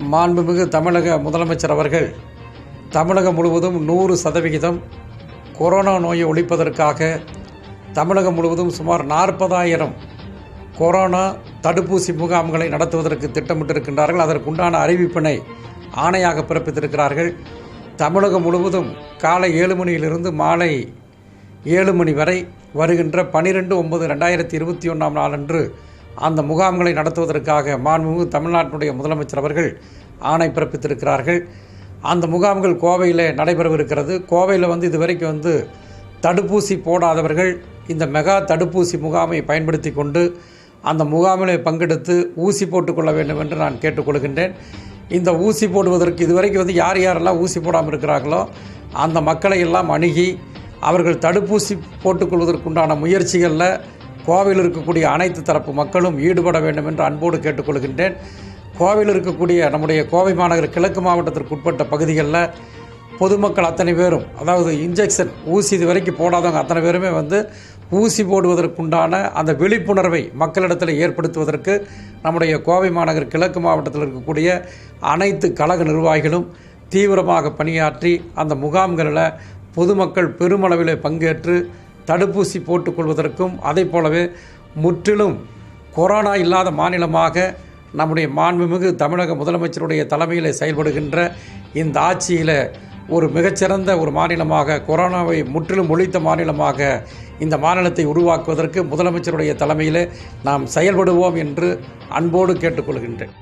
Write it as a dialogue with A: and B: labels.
A: மாண்புமிகு தமிழக முதலமைச்சர் அவர்கள் தமிழகம் முழுவதும் நூறு சதவிகிதம் கொரோனா நோயை ஒழிப்பதற்காக தமிழகம் முழுவதும் சுமார் நாற்பதாயிரம் கொரோனா தடுப்பூசி முகாம்களை நடத்துவதற்கு திட்டமிட்டிருக்கின்றார்கள். அதற்குண்டான அறிவிப்பினை ஆணையாக பிறப்பித்திருக்கிறார்கள். தமிழகம் முழுவதும் காலை ஏழு மணியிலிருந்து மாலை ஏழு மணி வரை வருகின்ற பனிரெண்டு ஒன்பது ரெண்டாயிரத்தி இருபத்தி ஒன்றாம் நாளன்று அந்த முகாம்களை நடத்துவதற்காக மாண்புமிகு தமிழ்நாட்டினுடைய முதலமைச்சர் அவர்கள் ஆணை பிறப்பித்திருக்கிறார்கள். அந்த முகாம்கள் கோவையில் நடைபெறவிருக்கிறது. கோவையில் வந்து இதுவரைக்கும் வந்து தடுப்பூசி போடாதவர்கள் இந்த மெகா தடுப்பூசி முகாமை பயன்படுத்தி கொண்டு அந்த முகாமில் பங்கெடுத்து ஊசி போட்டுக்கொள்ள வேண்டும் என்று நான் கேட்டுக்கொள்கின்றேன் இந்த ஊசி போடுவதற்கு இதுவரைக்கும் வந்து யார் யாரெல்லாம் ஊசி போடாமல் இருக்கிறார்களோ அந்த மக்களை எல்லாம் அணுகி அவர்கள் தடுப்பூசி போட்டுக்கொள்வதற்குண்டான முயற்சிகளில் கோவையில் இருக்கக்கூடிய அனைத்து தரப்பு மக்களும் ஈடுபட வேண்டும் என்று அன்போடு கேட்டுக்கொள்கின்றேன். கோவையில் இருக்கக்கூடிய நம்முடைய கோவை மாநகர் கிழக்கு மாவட்டத்திற்கு உட்பட்ட பகுதிகளில் பொதுமக்கள் அத்தனை பேரும் அதாவது இன்ஜெக்ஷன் ஊசி இது வரைக்கும் போடாதவங்க அத்தனை பேருமே வந்து ஊசி போடுவதற்குண்டான அந்த விழிப்புணர்வை மக்களிடத்தில் ஏற்படுத்துவதற்கு நம்முடைய கோவை மாநகர் கிழக்கு மாவட்டத்தில் இருக்கக்கூடிய அனைத்து கழக நிர்வாகிகளும் தீவிரமாக பணியாற்றி அந்த முகாம்களில் பொதுமக்கள் பெருமளவில் பங்கேற்று தடுப்பூசி போட்டுக்கொள்வதற்கும் அதை போலவே முற்றிலும் கொரோனா இல்லாத மாநிலமாக நம்முடைய மாண்புமிகு தமிழக முதலமைச்சருடைய தலைமையில் செயல்படுகின்ற இந்த ஆட்சியில் ஒரு மிகச்சிறந்த ஒரு மாநிலமாக கொரோனாவை முற்றிலும் ஒழித்த மாநிலமாக இந்த மாநிலத்தை உருவாக்குவதற்கு முதலமைச்சருடைய தலைமையில் நாம் செயல்படுவோம் என்று அன்போடு கேட்டுக்கொள்கின்றேன்.